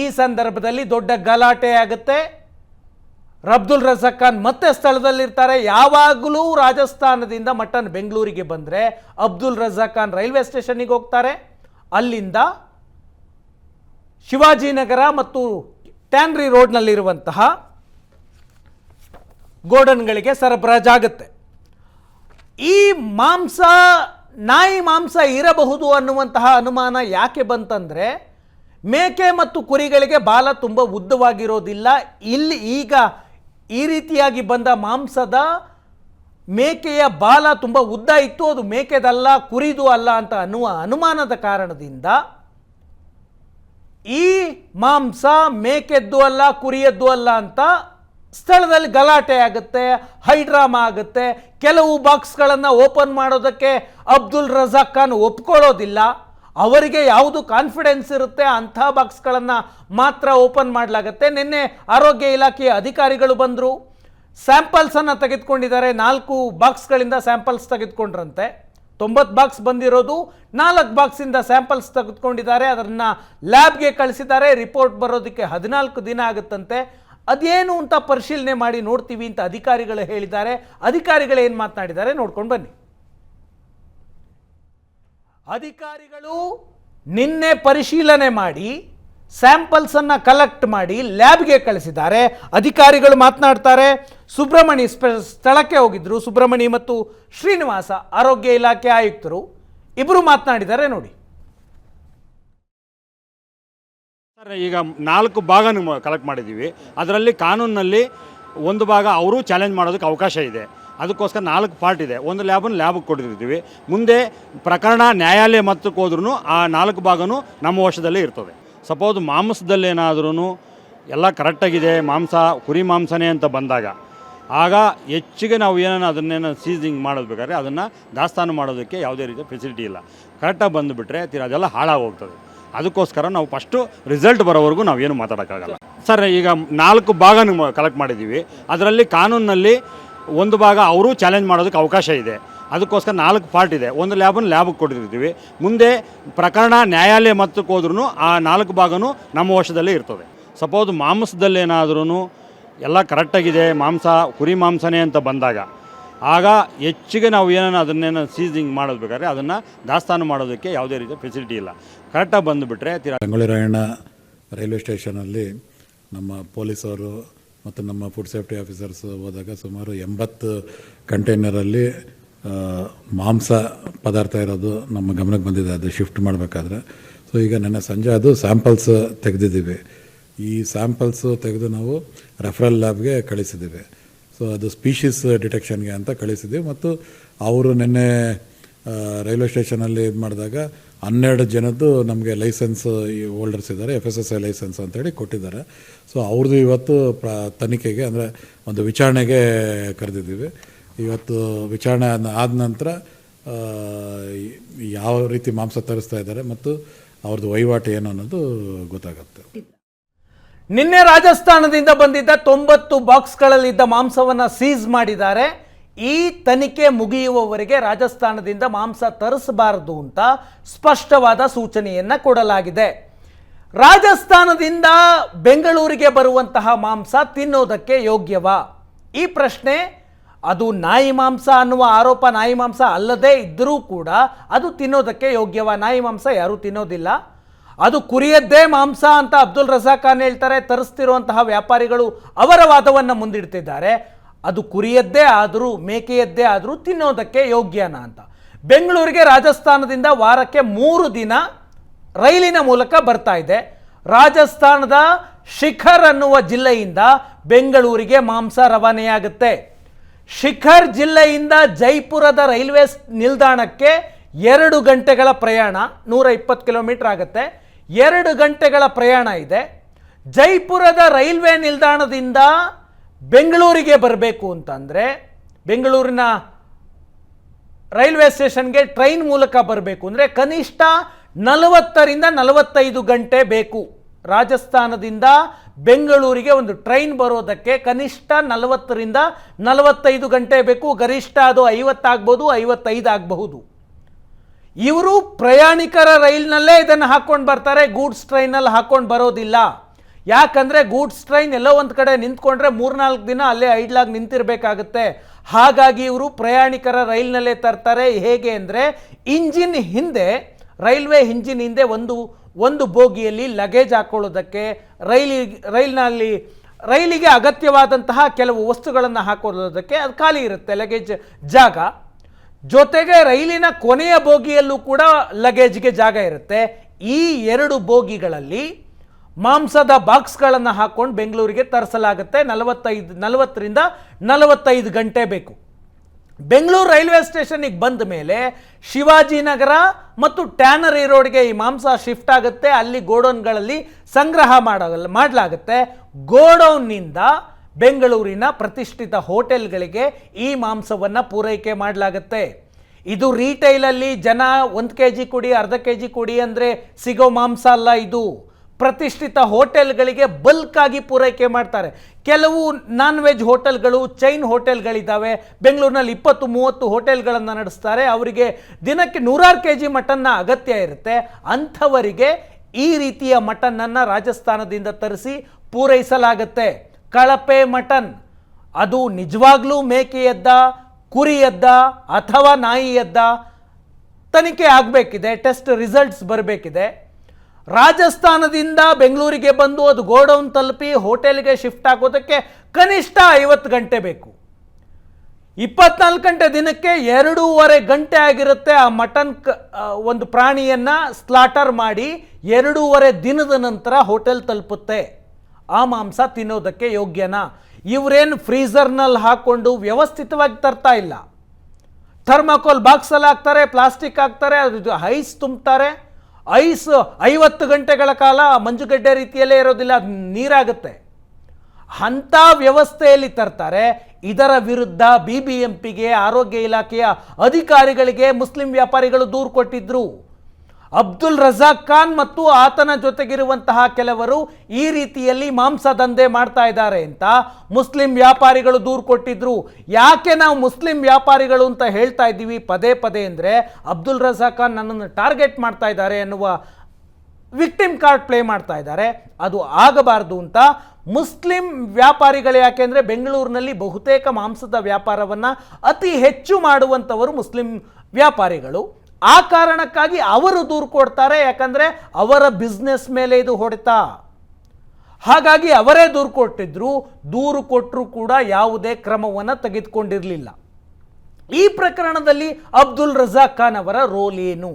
ಈ ಸಂದರ್ಭದಲ್ಲಿ ದೊಡ್ಡ ಗಲಾಟೆ ಆಗುತ್ತೆ ಅಬ್ದುಲ್ ರಜಾಕ್ ಖಾನ್ ಮತ್ತೆ ಸ್ಥಳದಲ್ಲಿರ್ತಾರೆ. ಯಾವಾಗಲೂ ರಾಜಸ್ಥಾನದಿಂದ ಮಟನ್ ಬೆಂಗಳೂರಿಗೆ ಬಂದರೆ ಅಬ್ದುಲ್ ರಜಾಕ್ ಖಾನ್ ರೈಲ್ವೆ ಸ್ಟೇಷನ್ನಿಗೆ ಹೋಗ್ತಾರೆ. ಅಲ್ಲಿಂದ ಶಿವಾಜಿನಗರ ಮತ್ತು ಟ್ಯಾನ್ರಿ ರೋಡ್ನಲ್ಲಿರುವಂತಹ ಗೋಡನ್ಗಳಿಗೆ ಸರಬರಾಜಾಗುತ್ತೆ ಈ ಮಾಂಸ, ನಾಯಿ ಮಾಂಸ ಇರಬಹುದು ಅನ್ನುವಂತಹ ಅನುಮಾನ ಯಾಕೆ ಬಂತಂದರೆ, ಮೇಕೆ ಮತ್ತು ಕುರಿಗಳಿಗೆ ಬಾಲ ತುಂಬ ಉದ್ದವಾಗಿರೋದಿಲ್ಲ. ಇಲ್ಲಿ ಈಗ ಈ ರೀತಿಯಾಗಿ ಬಂದ ಮಾಂಸದ ಮೇಕೆಯ ಬಾಲ ತುಂಬ ಉದ್ದ ಇತ್ತು, ಅದು ಮೇಕೆದಲ್ಲ, ಕುರಿದು ಅಲ್ಲ ಅಂತ ಅನ್ನುವ ಅನುಮಾನದ ಕಾರಣದಿಂದ ಈ ಮಾಂಸ ಮೇಕೆದ್ದು ಅಲ್ಲ, ಕುರಿಯದ್ದು ಅಲ್ಲ ಅಂತ ಸ್ಥಳದಲ್ಲಿ ಗಲಾಟೆ ಆಗುತ್ತೆ ಹೈಡ್ರಾಮಾ ಆಗುತ್ತೆ. ಕೆಲವು ಬಾಕ್ಸ್ಗಳನ್ನು ಓಪನ್ ಮಾಡೋದಕ್ಕೆ ಅಬ್ದುಲ್ ರಜಾಕ್ ಖಾನ್ ಒಪ್ಕೊಳ್ಳೋದಿಲ್ಲ. ಅವರಿಗೆ ಯಾವುದು ಕಾನ್ಫಿಡೆನ್ಸ್ ಇರುತ್ತೆ ಅಂಥ ಬಾಕ್ಸ್ಗಳನ್ನು ಮಾತ್ರ ಓಪನ್ ಮಾಡಲಾಗತ್ತೆ. ನಿನ್ನೆ ಆರೋಗ್ಯ ಇಲಾಖೆಯ ಅಧಿಕಾರಿಗಳು ಬಂದರು. ಸ್ಯಾಂಪಲ್ಸನ್ನು ತೆಗೆದುಕೊಂಡಿದ್ದಾರೆ. ನಾಲ್ಕು ಬಾಕ್ಸ್ಗಳಿಂದ ಸ್ಯಾಂಪಲ್ಸ್ ತೆಗೆದುಕೊಂಡ್ರಂತೆ. ತೊಂಬತ್ತು ಬಾಕ್ಸ್ ಬಂದಿರೋದು. ನಾಲ್ಕು ಬಾಕ್ಸಿಂದ ಸ್ಯಾಂಪಲ್ಸ್ ತೆಗೆದುಕೊಂಡಿದ್ದಾರೆ. ಅದನ್ನು ಲ್ಯಾಬ್ಗೆ ಕಳಿಸಿದ್ದಾರೆ. ರಿಪೋರ್ಟ್ ಬರೋದಕ್ಕೆ ಹದಿನಾಲ್ಕು ದಿನ ಆಗುತ್ತಂತೆ. ಅದೇನು ಅಂತ ಪರಿಶೀಲನೆ ಮಾಡಿ ನೋಡ್ತೀವಿ ಅಂತ ಅಧಿಕಾರಿಗಳು ಹೇಳಿದ್ದಾರೆ. ಅಧಿಕಾರಿಗಳು ಏನು ಮಾತನಾಡಿದ್ದಾರೆ ನೋಡ್ಕೊಂಡು ಬನ್ನಿ. ಅಧಿಕಾರಿಗಳು ನಿನ್ನೆ ಪರಿಶೀಲನೆ ಮಾಡಿ ಸ್ಯಾಂಪಲ್ಸನ್ನು ಕಲೆಕ್ಟ್ ಮಾಡಿ ಲ್ಯಾಬ್ಗೆ ಕಳಿಸಿದ್ದಾರೆ. ಅಧಿಕಾರಿಗಳು ಮಾತನಾಡ್ತಾರೆ ಸುಬ್ರಹ್ಮಣಿ ಸ್ಪ- ಸ್ಥಳಕ್ಕೆ ಹೋಗಿದ್ದರು ಸುಬ್ರಹ್ಮಣಿ ಮತ್ತು ಶ್ರೀನಿವಾಸ ಆರೋಗ್ಯ ಇಲಾಖೆ ಆಯುಕ್ತರು ಇಬ್ಬರು ಮಾತನಾಡಿದ್ದಾರೆ ನೋಡಿ. ಈಗ ನಾಲ್ಕು ಭಾಗ ಕಲೆಕ್ಟ್ ಮಾಡಿದ್ದೀವಿ. ಅದರಲ್ಲಿ ಕಾನೂನಿನಲ್ಲಿ ಒಂದು ಭಾಗ ಅವರು ಚಾಲೆಂಜ್ ಮಾಡೋದಕ್ಕೆ ಅವಕಾಶ ಇದೆ. ಅದಕ್ಕೋಸ್ಕರ ನಾಲ್ಕು ಪಾರ್ಟ್ ಇದೆ. ಒಂದು ಲ್ಯಾಬನ್ನು ಲ್ಯಾಬ್ಗೆ ಕೊಟ್ಟಿರ್ತೀವಿ. ಮುಂದೆ ಪ್ರಕರಣ, ನ್ಯಾಯಾಲಯ ಮತ್ತಕ್ಕೆ ಹೋದ್ರೂ ಆ ನಾಲ್ಕು ಭಾಗವೂ ನಮ್ಮ ವಶದಲ್ಲೇ ಇರ್ತದೆ. ಸಪೋಸ್ ಮಾಂಸದಲ್ಲಿ ಏನಾದ್ರೂ ಎಲ್ಲ ಕರೆಕ್ಟಾಗಿದೆ ಮಾಂಸ, ಕುರಿ ಮಾಂಸನೇ ಅಂತ ಬಂದಾಗ, ಆಗ ಹೆಚ್ಚಿಗೆ ನಾವು ಏನನ್ನ ಅದನ್ನೇನು ಸೀಸಿಂಗ್ ಮಾಡೋದು ಬೇಕಾದ್ರೆ ಅದನ್ನು ದಾಸ್ತಾನು ಮಾಡೋದಕ್ಕೆ ಯಾವುದೇ ರೀತಿಯ ಫೆಸಿಲಿಟಿ ಇಲ್ಲ. ಕರೆಕ್ಟಾಗಿ ಬಂದುಬಿಟ್ರೆ ತೀರ ಅದೆಲ್ಲ ಹಾಳಾಗಿ ಹೋಗ್ತದೆ ಅದಕ್ಕೋಸ್ಕರ ನಾವು ಫಸ್ಟು ರಿಸಲ್ಟ್ ಬರೋವರೆಗೂ ನಾವೇನು ಮಾತಾಡೋಕ್ಕಾಗಲ್ಲ. ಸರ್, ಈಗ ನಾಲ್ಕು ಭಾಗ ಕಲೆಕ್ಟ್ ಮಾಡಿದ್ದೀವಿ. ಅದರಲ್ಲಿ ಕಾನೂನಿನಲ್ಲಿ ಒಂದು ಭಾಗ ಅವರು ಚಾಲೆಂಜ್ ಮಾಡೋದಕ್ಕೆ ಅವಕಾಶ ಇದೆ. ಅದಕ್ಕೋಸ್ಕರ ನಾಲ್ಕು ಪಾರ್ಟ್ ಇದೆ. ಒಂದು ಲ್ಯಾಬನ್ನು ಲ್ಯಾಬಿಗೆ ಕೊಟ್ಟಿರ್ತೀವಿ. ಮುಂದೆ ಪ್ರಕರಣ, ನ್ಯಾಯಾಲಯ ಮತ್ತಕ್ಕೆ ಹೋದ್ರೂ ಆ ನಾಲ್ಕು ಭಾಗವೂ ನಮ್ಮ ವಶದಲ್ಲೇ ಇರ್ತದೆ. ಸಪೋಸ್ ಮಾಂಸದಲ್ಲಿ ಏನಾದ್ರೂ ಎಲ್ಲ ಕರೆಕ್ಟಾಗಿದೆ ಮಾಂಸ, ಕುರಿ ಮಾಂಸನೇ ಅಂತ ಬಂದಾಗ, ಆಗ ಹೆಚ್ಚಿಗೆ ನಾವು ಏನನ್ನ ಅದನ್ನೇನು ಸೀಸಿಂಗ್ ಮಾಡೋದ್ಬೇಕಾದ್ರೆ ಅದನ್ನು ದಾಸ್ತಾನು ಮಾಡೋದಕ್ಕೆ ಯಾವುದೇ ರೀತಿಯ ಫೆಸಿಲಿಟಿ ಇಲ್ಲ. ಕರೆಕ್ಟಾಗಿ ಬಂದುಬಿಟ್ರೆ ರಾಯಣ್ಣ ರೈಲ್ವೆ ಸ್ಟೇಷನಲ್ಲಿ ನಮ್ಮ ಪೊಲೀಸವರು ಮತ್ತು ನಮ್ಮ ಫುಡ್ ಸೇಫ್ಟಿ ಆಫೀಸರ್ಸ್ ಹೋದಾಗ ಸುಮಾರು ಎಂಬತ್ತು ಕಂಟೈನರಲ್ಲಿ ಮಾಂಸ ಪದಾರ್ಥ ಇರೋದು ನಮ್ಮ ಗಮನಕ್ಕೆ ಬಂದಿದೆ. ಅದು ಶಿಫ್ಟ್ ಮಾಡಬೇಕಾದ್ರೆ. ಸೊ, ಈಗ ನೆನ್ನೆ ಸಂಜೆ ಅದು ಸ್ಯಾಂಪಲ್ಸ್ ತೆಗೆದಿದ್ದೀವಿ. ಈ ಸ್ಯಾಂಪಲ್ಸು ತೆಗೆದು ನಾವು ರೆಫರಲ್ ಲ್ಯಾಬ್ಗೆ ಕಳಿಸಿದ್ದೀವಿ. ಸೊ, ಅದು ಸ್ಪೀಷೀಸ್ ಡಿಟೆಕ್ಷನ್ಗೆ ಅಂತ ಕಳಿಸಿದ್ದೀವಿ. ಮತ್ತು ಅವರು ನಿನ್ನೆ ರೈಲ್ವೆ ಸ್ಟೇಷನಲ್ಲಿ ಇದು ಮಾಡಿದಾಗ ಹನ್ನೆರಡು ಜನದ್ದು ನಮಗೆ ಲೈಸೆನ್ಸ್ ಹೋಲ್ಡರ್ಸ್ ಇದ್ದಾರೆ F S S I license ಅಂತೇಳಿ ಕೊಟ್ಟಿದ್ದಾರೆ. ಸೊ ಅವ್ರದ್ದು ಇವತ್ತು ಪ್ರ, ತನಿಖೆಗೆ ಅಂದರೆ ಒಂದು ವಿಚಾರಣೆಗೆ ಕರೆದಿದ್ದೀವಿ. ಇವತ್ತು ವಿಚಾರಣೆ ಆದ- ನಂತರ ಯಾವ ರೀತಿ ಮಾಂಸ ತರಿಸ್ತಾ ಇದ್ದಾರೆ ಮತ್ತು ಅವ್ರದ್ದು ವಹಿವಾಟು ಏನು ಅನ್ನೋದು ಗೊತ್ತಾಗುತ್ತೆ. ನಿನ್ನೆ ರಾಜಸ್ಥಾನದಿಂದ ಬಂದಿದ್ದ ತೊಂಬತ್ತು ಬಾಕ್ಸ್ಗಳಲ್ಲಿದ್ದ ಮಾಂಸವನ್ನು ಸೀಸ್ ಮಾಡಿದ್ದಾರೆ. ಈ ತನಿಖೆ ಮುಗಿಯುವವರೆಗೆ ರಾಜಸ್ಥಾನದಿಂದ ಮಾಂಸ ತರಿಸಬಾರದು ಅಂತ ಸ್ಪಷ್ಟವಾದ ಸೂಚನೆಯನ್ನ ಕೊಡಲಾಗಿದೆ. ರಾಜಸ್ಥಾನದಿಂದ ಬೆಂಗಳೂರಿಗೆ ಬರುವಂತಹ ಮಾಂಸ ತಿನ್ನೋದಕ್ಕೆ ಯೋಗ್ಯವಾ? ಈ ಪ್ರಶ್ನೆ, ಅದು ನಾಯಿ ಮಾಂಸ ಅನ್ನುವ ಆರೋಪ ನಾಯಿ ಮಾಂಸ ಅಲ್ಲದೇ ಇದ್ದರೂ ಕೂಡ ಅದು ತಿನ್ನೋದಕ್ಕೆ ಯೋಗ್ಯವ? ನಾಯಿ ಮಾಂಸ ಯಾರೂ ತಿನ್ನೋದಿಲ್ಲ. ಅದು ಕುರಿಯದ್ದೇ ಮಾಂಸ ಅಂತ ಅಬ್ದುಲ್ ರಜಾಖಾನ್ ಖಾನ್ ಹೇಳ್ತಾರೆ, ತರಿಸ್ತಿರುವಂತಹ ವ್ಯಾಪಾರಿಗಳು ಅವರ ವಾದವನ್ನು ಮುಂದಿಡ್ತಿದ್ದಾರೆ. ಅದು ಕುರಿಯದ್ದೇ ಆದರೂ ಮೇಕೆಯದ್ದೇ ಆದರೂ ತಿನ್ನೋದಕ್ಕೆ ಯೋಗ್ಯನಾ ಅಂತ. ಬೆಂಗಳೂರಿಗೆ ರಾಜಸ್ಥಾನದಿಂದ ವಾರಕ್ಕೆ ಮೂರು ದಿನ ರೈಲಿನ ಮೂಲಕ ಬರ್ತಾ ಇದೆ. ರಾಜಸ್ಥಾನದ ಶಿಖರ್ ಅನ್ನುವ ಜಿಲ್ಲೆಯಿಂದ ಬೆಂಗಳೂರಿಗೆ ಮಾಂಸ ರವಾನೆಯಾಗುತ್ತೆ. ಶಿಖರ್ ಜಿಲ್ಲೆಯಿಂದ ಜೈಪುರದ ರೈಲ್ವೆ ನಿಲ್ದಾಣಕ್ಕೆ ಎರಡು ಗಂಟೆಗಳ ಪ್ರಯಾಣ, ನೂರ ಇಪ್ಪತ್ತು ಕಿಲೋಮೀಟರ್ ಆಗುತ್ತೆ. ಎರಡು ಗಂಟೆಗಳ ಪ್ರಯಾಣ ಇದೆ. ಜೈಪುರದ ರೈಲ್ವೆ ನಿಲ್ದಾಣದಿಂದ ಬೆಂಗಳೂರಿಗೆ ಬರಬೇಕು ಅಂತಂದರೆ ಬೆಂಗಳೂರಿನ ರೈಲ್ವೆ ಸ್ಟೇಷನ್ಗೆ ಟ್ರೈನ್ ಮೂಲಕ ಬರಬೇಕು ಅಂದರೆ ಕನಿಷ್ಠ ನಲವತ್ತರಿಂದ ನಲವತ್ತೈದು ಗಂಟೆ ಬೇಕು. ರಾಜಸ್ಥಾನದಿಂದ ಬೆಂಗಳೂರಿಗೆ ಒಂದು ಟ್ರೈನ್ ಬರೋದಕ್ಕೆ ಕನಿಷ್ಠ ನಲವತ್ತರಿಂದ ನಲವತ್ತೈದು ಗಂಟೆ ಬೇಕು. ಗರಿಷ್ಠ ಅದು ಐವತ್ತಾಗ್ಬೋದು ಐವತ್ತೈದು ಆಗಬಹುದು. ಇವರು ಪ್ರಯಾಣಿಕರ ರೈಲ್ನಲ್ಲೇ ಇದನ್ನು ಹಾಕ್ಕೊಂಡು ಬರ್ತಾರೆ. ಗೂಡ್ಸ್ ಟ್ರೈನಲ್ಲಿ ಹಾಕ್ಕೊಂಡು ಬರೋದಿಲ್ಲ. ಯಾಕಂದರೆ ಗೂಡ್ಸ್ ಟ್ರೈನ್ ಎಲ್ಲೋ ಒಂದು ಕಡೆ ನಿಂತ್ಕೊಂಡ್ರೆ ಮೂರ್ನಾಲ್ಕು ದಿನ ಅಲ್ಲೇ ಐಡ್ಲಾಗಿ ನಿಂತಿರಬೇಕಾಗುತ್ತೆ. ಹಾಗಾಗಿ ಇವರು ಪ್ರಯಾಣಿಕರ ರೈಲ್ನಲ್ಲೇ ತರ್ತಾರೆ. ಹೇಗೆ ಅಂದರೆ ಇಂಜಿನ್ ಹಿಂದೆ, ರೈಲ್ವೆ ಇಂಜಿನ್ ಹಿಂದೆ ಒಂದು ಒಂದು ಬೋಗಿಯಲ್ಲಿ ಲಗೇಜ್ ಹಾಕೊಳ್ಳೋದಕ್ಕೆ ರೈಲಿ, ರೈಲ್ನಲ್ಲಿ, ರೈಲಿಗೆ ಅಗತ್ಯವಾದಂತಹ ಕೆಲವು ವಸ್ತುಗಳನ್ನು ಹಾಕೊಳ್ಳೋದಕ್ಕೆ ಅದು ಖಾಲಿ ಇರುತ್ತೆ, ಲಗೇಜ್ ಜಾಗ. ಜೊತೆಗೆ ರೈಲಿನ ಕೊನೆಯ ಬೋಗಿಯಲ್ಲೂ ಕೂಡ ಲಗೇಜ್ಗೆ ಜಾಗ ಇರುತ್ತೆ. ಈ ಎರಡು ಬೋಗಿಗಳಲ್ಲಿ ಮಾಂಸದ ಬಾಕ್ಸ್ಗಳನ್ನು ಹಾಕ್ಕೊಂಡು ಬೆಂಗಳೂರಿಗೆ ತರಿಸಲಾಗುತ್ತೆ. ನಲವತ್ತೈದು, ನಲವತ್ತರಿಂದ ನಲವತ್ತೈದು ಗಂಟೆ ಬೇಕು. ಬೆಂಗಳೂರು ರೈಲ್ವೆ ಸ್ಟೇಷನಿಗೆ ಬಂದ ಮೇಲೆ ಶಿವಾಜಿನಗರ ಮತ್ತು ಟ್ಯಾನರಿ ರೋಡ್ಗೆ ಈ ಮಾಂಸ ಶಿಫ್ಟ್ ಆಗುತ್ತೆ. ಅಲ್ಲಿ ಗೋಡೌನ್ಗಳಲ್ಲಿ ಸಂಗ್ರಹ ಮಾಡಲ್ಲ ಮಾಡಲಾಗುತ್ತೆ. ಗೋಡೌನ್ನಿಂದ ಬೆಂಗಳೂರಿನ ಪ್ರತಿಷ್ಠಿತ ಹೋಟೆಲ್ಗಳಿಗೆ ಈ ಮಾಂಸವನ್ನು ಪೂರೈಕೆ ಮಾಡಲಾಗುತ್ತೆ. ಇದು ರೀಟೈಲಲ್ಲಿ ಜನ ಒಂದು ಕೆ ಜಿ ಕೊಡಿ, ಅರ್ಧ ಕೆ ಜಿ ಕೊಡಿ ಅಂದರೆ ಸಿಗೋ ಮಾಂಸ ಅಲ್ಲ ಇದು. ಪ್ರತಿಷ್ಠಿತ ಹೋಟೆಲ್ಗಳಿಗೆ ಬಲ್ಕ್ ಆಗಿ ಪೂರೈಕೆ ಮಾಡ್ತಾರೆ. ಕೆಲವು ನಾನ್ ವೆಜ್ ಹೋಟೆಲ್ಗಳು ಚೈನ್ ಹೋಟೆಲ್ಗಳಿದ್ದಾವೆ ಬೆಂಗಳೂರಿನಲ್ಲಿ ಇಪ್ಪತ್ತು, ಮೂವತ್ತು ಹೋಟೆಲ್ಗಳನ್ನು ನಡೆಸ್ತಾರೆ. ಅವರಿಗೆ ದಿನಕ್ಕೆ ನೂರಾರು ಕೆ ಜಿ ಮಟನ್ನ ಅಗತ್ಯ ಇರುತ್ತೆ. ಅಂಥವರಿಗೆ ಈ ರೀತಿಯ ಮಟನ್ನನ್ನು ರಾಜಸ್ಥಾನದಿಂದ ತರಿಸಿ ಪೂರೈಸಲಾಗುತ್ತೆ. ಕಳಪೆ ಮಟನ್. ಅದು ನಿಜವಾಗ್ಲೂ ಮೇಕೆಯದ್ದ, ಕುರಿಯದ್ದ ಅಥವಾ ನಾಯಿಯದ್ದ ತನಿಖೆ ಆಗಬೇಕಿದೆ, ಟೆಸ್ಟ್ ರಿಸಲ್ಟ್ಸ್ ಬರಬೇಕಿದೆ. ರಾಜಸ್ಥಾನದಿಂದ ಬೆಂಗಳೂರಿಗೆ ಬಂದು ಅದು ಗೋಡೌನ್ ತಲುಪಿ ಹೋಟೆಲ್ಗೆ ಶಿಫ್ಟ್ ಆಗೋದಕ್ಕೆ ಕನಿಷ್ಠ ಐವತ್ತು ಗಂಟೆ ಬೇಕು. ಇಪ್ಪತ್ನಾಲ್ಕು ಗಂಟೆ ದಿನಕ್ಕೆ ಎರಡೂವರೆ ಗಂಟೆ ಆಗಿರುತ್ತೆ ಆ ಮಟನ್ ಕ ಒಂದು ಪ್ರಾಣಿಯನ್ನು ಸ್ಲಾಟರ್ ಮಾಡಿ ಎರಡೂವರೆ ದಿನದ ನಂತರ ಹೋಟೆಲ್ ತಲುಪುತ್ತೆ. ಆ ಮಾಂಸ ತಿನ್ನೋದಕ್ಕೆ ಯೋಗ್ಯನಾ? ಇವರೇನು ಫ್ರೀಸರ್ನಲ್ಲಿ ಹಾಕ್ಕೊಂಡು ವ್ಯವಸ್ಥಿತವಾಗಿ ತರ್ತಾ ಇಲ್ಲ. ಥರ್ಮಾಕೋಲ್ ಬಾಕ್ಸಲ್ಲಿ ಹಾಕ್ತಾರೆ, ಪ್ಲಾಸ್ಟಿಕ್ ಹಾಕ್ತಾರೆ ಅದ್ರದ್ದು ಹೈಸ್ ತುಂಬ್ತಾರೆ. ಐಸ್ ಐವತ್ತು ಗಂಟೆಗಳ ಕಾಲ ಮಂಜುಗಡ್ಡೆ ರೀತಿಯಲ್ಲೇ ಇರೋದಿಲ್ಲ ನೀರಾಗುತ್ತೆ. ಅಂಥ ವ್ಯವಸ್ಥೆಯಲ್ಲಿ ತರ್ತಾರೆ. ಇದರ ವಿರುದ್ಧ ಬಿ ಬಿ ಎಂ ಪಿಗೆ ಆರೋಗ್ಯ ಇಲಾಖೆಯ ಅಧಿಕಾರಿಗಳಿಗೆ ಮುಸ್ಲಿಂ ವ್ಯಾಪಾರಿಗಳು ದೂರು ಕೊಟ್ಟಿದ್ರು. ಅಬ್ದುಲ್ ರಜಾಕ್ ಖಾನ್ ಮತ್ತು ಆತನ ಜೊತೆಗಿರುವಂತಹ ಕೆಲವರು ಈ ರೀತಿಯಲ್ಲಿ ಮಾಂಸ ದಂಧೆ ಮಾಡ್ತಾ ಇದ್ದಾರೆ ಅಂತ ಮುಸ್ಲಿಂ ವ್ಯಾಪಾರಿಗಳು ದೂರು ಕೊಟ್ಟಿದ್ರು. ಯಾಕೆ ನಾವು ಮುಸ್ಲಿಂ ವ್ಯಾಪಾರಿಗಳು ಅಂತ ಹೇಳ್ತಾ ಇದ್ದೀವಿ? ಪದೇ ಪದೇ ಅಂದರೆ ಅಬ್ದುಲ್ ರಜಾಕ್ ಖಾನ್ ನನ್ನನ್ನು ಟಾರ್ಗೆಟ್ ಮಾಡ್ತಾ ಇದ್ದಾರೆ ಎನ್ನುವ ವಿಕ್ಟಿಮ್ ಕಾರ್ಡ್ ಪ್ಲೇ ಮಾಡ್ತಾ ಇದ್ದಾರೆ. ಅದು ಆಗಬಾರ್ದು ಅಂತ ಮುಸ್ಲಿಂ ವ್ಯಾಪಾರಿಗಳು ಯಾಕೆಂದರೆ ಬೆಂಗಳೂರಿನಲ್ಲಿ ಬಹುತೇಕ ಮಾಂಸದ ವ್ಯಾಪಾರವನ್ನು ಅತಿ ಹೆಚ್ಚು ಮಾಡುವಂಥವರು ಮುಸ್ಲಿಂ ವ್ಯಾಪಾರಿಗಳು. ಆ ಕಾರಣಕ್ಕಾಗಿ ಅವರು ದೂರು ಕೊಡ್ತಾರೆ, ಯಾಕಂದರೆ ಅವರ ಬಿಸ್ನೆಸ್ ಮೇಲೆ ಇದು ಹೊಡೆತ. ಹಾಗಾಗಿ ಅವರೇ ದೂರು ಕೊಟ್ಟಿದ್ರು, ದೂರು ಕೊಟ್ಟರೂ ಕೂಡ ಯಾವುದೇ ಕ್ರಮವನ್ನು ತೆಗೆದುಕೊಂಡಿರಲಿಲ್ಲ. ಈ ಪ್ರಕರಣದಲ್ಲಿ ಅಬ್ದುಲ್ ರಜಾಕ್ ಖಾನ್ ಅವರ ರೋಲ್ ಏನು?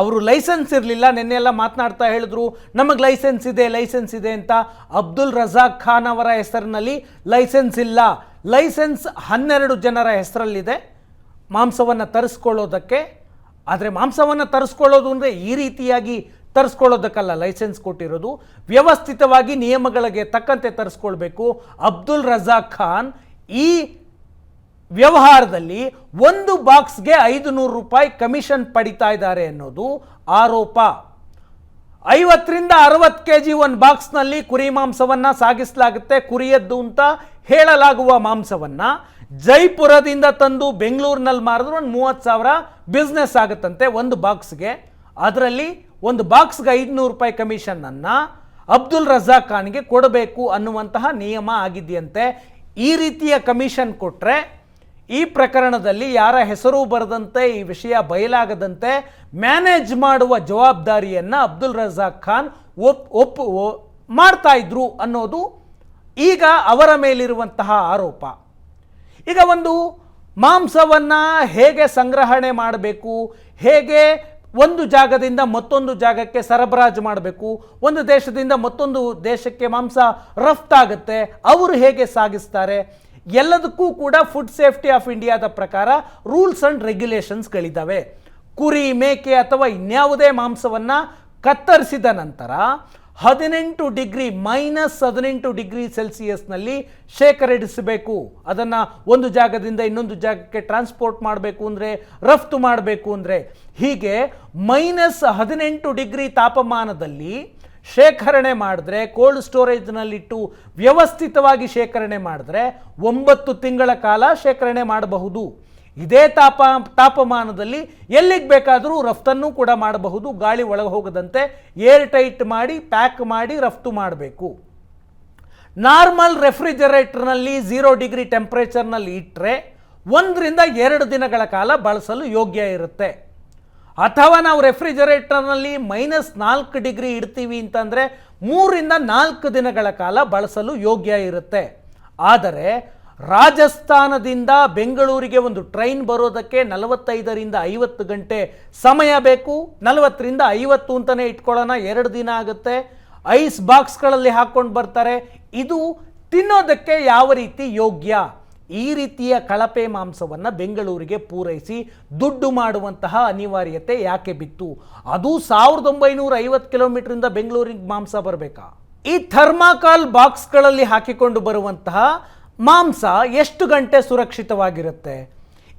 ಅವರು ಲೈಸೆನ್ಸ್ ಇರಲಿಲ್ಲ ನಿನ್ನೆಲ್ಲ ಮಾತನಾಡ್ತಾ ಹೇಳಿದ್ರು, ನಮಗೆ ಲೈಸೆನ್ಸ್ ಇದೆ ಲೈಸೆನ್ಸ್ ಇದೆ ಅಂತ ಅಬ್ದುಲ್ ರಜಾಕ್ ಖಾನ್ ಅವರ ಹೆಸರಿನಲ್ಲಿ ಲೈಸೆನ್ಸ್ ಇಲ್ಲ. ಲೈಸೆನ್ಸ್ ಹನ್ನೆರಡು ಜನರ ಹೆಸರಲ್ಲಿದೆ. ಮಾಂಸವನ್ನು ತರಿಸ್ಕೊಳ್ಳೋದಕ್ಕೆ ಆದರೆ ಮಾಂಸವನ್ನು ತರಿಸ್ಕೊಳ್ಳೋದು ಅಂದರೆ ಈ ರೀತಿಯಾಗಿ ತರಿಸ್ಕೊಳ್ಳೋದಕ್ಕಲ್ಲ ಲೈಸೆನ್ಸ್ ಕೊಟ್ಟಿರೋದು. ವ್ಯವಸ್ಥಿತವಾಗಿ ನಿಯಮಗಳಿಗೆ ತಕ್ಕಂತೆ ತರಿಸ್ಕೊಳ್ಬೇಕು. ಅಬ್ದುಲ್ ರಜಾಕ್ ಖಾನ್ ಈ ವ್ಯವಹಾರದಲ್ಲಿ ಒಂದು ಬಾಕ್ಸ್ಗೆ ಐದು ನೂರು ರೂಪಾಯಿ ಕಮಿಷನ್ ಪಡಿತಾ ಇದ್ದಾರೆ ಅನ್ನೋದು ಆರೋಪ. ಐವತ್ತರಿಂದ ಅರವತ್ತು ಕೆ ಜಿ ಒಂದು ಬಾಕ್ಸ್ನಲ್ಲಿ ಕುರಿ ಮಾಂಸವನ್ನು ಸಾಗಿಸಲಾಗುತ್ತೆ. ಕುರಿಯದ್ದು ಅಂತ ಹೇಳಲಾಗುವ ಮಾಂಸವನ್ನು. ಜೈಪುರದಿಂದ ತಂದು ಬೆಂಗಳೂರಿನಲ್ಲಿ ಮಾರಿದ್ರು ಒಂದು ಮೂವತ್ತು ಸಾವಿರ ಬಿಸ್ನೆಸ್ ಆಗುತ್ತಂತೆ ಒಂದು ಬಾಕ್ಸ್ಗೆ ಅದರಲ್ಲಿ ಒಂದು ಬಾಕ್ಸ್ಗೆ ಐದುನೂರು ರೂಪಾಯಿ ಕಮಿಷನನ್ನು ಅಬ್ದುಲ್ ರಜಾ ಖಾನ್ಗೆ ಕೊಡಬೇಕು ಅನ್ನುವಂತಹ ನಿಯಮ ಆಗಿದೆಯಂತೆ. ಈ ರೀತಿಯ ಕಮಿಷನ್ ಕೊಟ್ಟರೆ ಈ ಪ್ರಕರಣದಲ್ಲಿ ಯಾರ ಹೆಸರು ಬರದಂತೆ, ಈ ವಿಷಯ ಬಯಲಾಗದಂತೆ ಮ್ಯಾನೇಜ್ ಮಾಡುವ ಜವಾಬ್ದಾರಿಯನ್ನು ಅಬ್ದುಲ್ ರಜಾಕ್ ಖಾನ್ ಒಪ್, ಒಪ್ಪು ಮಾಡ್ತಾ ಇದ್ರು ಅನ್ನೋದು ಈಗ ಅವರ ಮೇಲಿರುವಂತಹ ಆರೋಪ. ಈಗ ಒಂದು ಮಾಂಸವನ್ನು ಹೇಗೆ ಸಂಗ್ರಹಣೆ ಮಾಡಬೇಕು, ಹೇಗೆ ಒಂದು ಜಾಗದಿಂದ ಮತ್ತೊಂದು ಜಾಗಕ್ಕೆ ಸರಬರಾಜು ಮಾಡಬೇಕು, ಒಂದು ದೇಶದಿಂದ ಮತ್ತೊಂದು ದೇಶಕ್ಕೆ ಮಾಂಸ ರಫ್ತಾಗುತ್ತೆ ಅವರು ಹೇಗೆ ಸಾಗಿಸ್ತಾರೆ, ಎಲ್ಲದಕ್ಕೂ ಕೂಡ ಫುಡ್ ಸೇಫ್ಟಿ ಆಫ್ ಇಂಡಿಯಾದ ಪ್ರಕಾರ ರೂಲ್ಸ್ ಆ್ಯಂಡ್ ರೆಗ್ಯುಲೇಷನ್ಸ್ಗಳಿದ್ದಾವೆ ಕುರಿ ಮೇಕೆ ಅಥವಾ ಇನ್ಯಾವುದೇ ಮಾಂಸವನ್ನು ಕತ್ತರಿಸಿದ ನಂತರ ಹದಿನೆಂಟು ಡಿಗ್ರಿ ಮೈನಸ್ ಹದಿನೆಂಟು ಡಿಗ್ರಿ ಸೆಲ್ಸಿಯಸ್ನಲ್ಲಿ ಶೇಖರಿಡಿಸಬೇಕು ಅದನ್ನು ಒಂದು ಜಾಗದಿಂದ ಇನ್ನೊಂದು ಜಾಗಕ್ಕೆ ಟ್ರಾನ್ಸ್ಪೋರ್ಟ್ ಮಾಡಬೇಕು ಅಂದರೆ, ರಫ್ತು ಮಾಡಬೇಕು ಅಂದರೆ. ಹೀಗೆ ಮೈನಸ್ ಹದಿನೆಂಟು ಡಿಗ್ರಿ ತಾಪಮಾನದಲ್ಲಿ ಶೇಖರಣೆ ಮಾಡಿದ್ರೆ, ಕೋಲ್ಡ್ ಸ್ಟೋರೇಜ್ನಲ್ಲಿಟ್ಟು ವ್ಯವಸ್ಥಿತವಾಗಿ ಶೇಖರಣೆ ಮಾಡಿದ್ರೆ, ಒಂಬತ್ತು ತಿಂಗಳ ಕಾಲ ಶೇಖರಣೆ ಮಾಡಬಹುದು. ಇದೇ ತಾಪ, ತಾಪಮಾನದಲ್ಲಿ ಎಲ್ಲಿಗೆ ಬೇಕಾದರೂ ರಫ್ತನ್ನು ಕೂಡ ಮಾಡಬಹುದು. ಗಾಳಿ ಒಳಗೆ ಹೋಗದಂತೆ ಏರ್ ಟೈಟ್ ಮಾಡಿ, ಪ್ಯಾಕ್ ಮಾಡಿ ರಫ್ತು ಮಾಡಬೇಕು. ನಾರ್ಮಲ್ ರೆಫ್ರಿಜರೇಟರ್ನಲ್ಲಿ ಝೀರೋ ಡಿಗ್ರಿ ಟೆಂಪ್ರೇಚರ್ನಲ್ಲಿ ಇಟ್ಟರೆ ಒಂದರಿಂದ ಎರಡು ದಿನಗಳ ಕಾಲ ಬಳಸಲು ಯೋಗ್ಯ ಇರುತ್ತೆ. ಅಥವಾ ನಾವು ರೆಫ್ರಿಜರೇಟರ್ನಲ್ಲಿ ಮೈನಸ್ ನಾಲ್ಕು ಡಿಗ್ರಿ ಇಡ್ತೀವಿ ಅಂತಂದರೆ ಮೂರಿಂದ ನಾಲ್ಕು ದಿನಗಳ ಕಾಲ ಬಳಸಲು ಯೋಗ್ಯ ಇರುತ್ತೆ. ಆದರೆ ರಾಜಸ್ಥಾನದಿಂದ ಬೆಂಗಳೂರಿಗೆ ಒಂದು ಟ್ರೈನ್ ಬರೋದಕ್ಕೆ ನಲವತ್ತೈದರಿಂದ ಐವತ್ತು ಗಂಟೆ ಸಮಯ ಬೇಕು. ನಲವತ್ತರಿಂದ ಐವತ್ತು ಅಂತಲೇ ಇಟ್ಕೊಳ್ಳೋಣ. ಎರಡು ದಿನ ಆಗುತ್ತೆ. ಐಸ್ ಬಾಕ್ಸ್ಗಳಲ್ಲಿ ಹಾಕ್ಕೊಂಡು ಬರ್ತಾರೆ. ಇದು ತಿನ್ನೋದಕ್ಕೆ ಯಾವ ರೀತಿ ಯೋಗ್ಯ? ಈ ರೀತಿಯ ಕಳಪೆ ಮಾಂಸವನ್ನು ಬೆಂಗಳೂರಿಗೆ ಪೂರೈಸಿ ದುಡ್ಡು ಮಾಡುವಂತಹ ಅನಿವಾರ್ಯತೆ ಯಾಕೆ ಬಿತ್ತು? ಅದು ಸಾವಿರದ ಒಂಬೈನೂರ ಐವತ್ತು ಕಿಲೋಮೀಟ್ರಿಂದ ಬೆಂಗಳೂರಿಗೆ ಮಾಂಸ ಬರಬೇಕಾ? ಈ ಥರ್ಮಾಕಾಲ್ ಬಾಕ್ಸ್ಗಳಲ್ಲಿ ಹಾಕಿಕೊಂಡು ಬರುವಂತಹ ಮಾಂಸ ಎಷ್ಟು ಗಂಟೆ ಸುರಕ್ಷಿತವಾಗಿರುತ್ತೆ?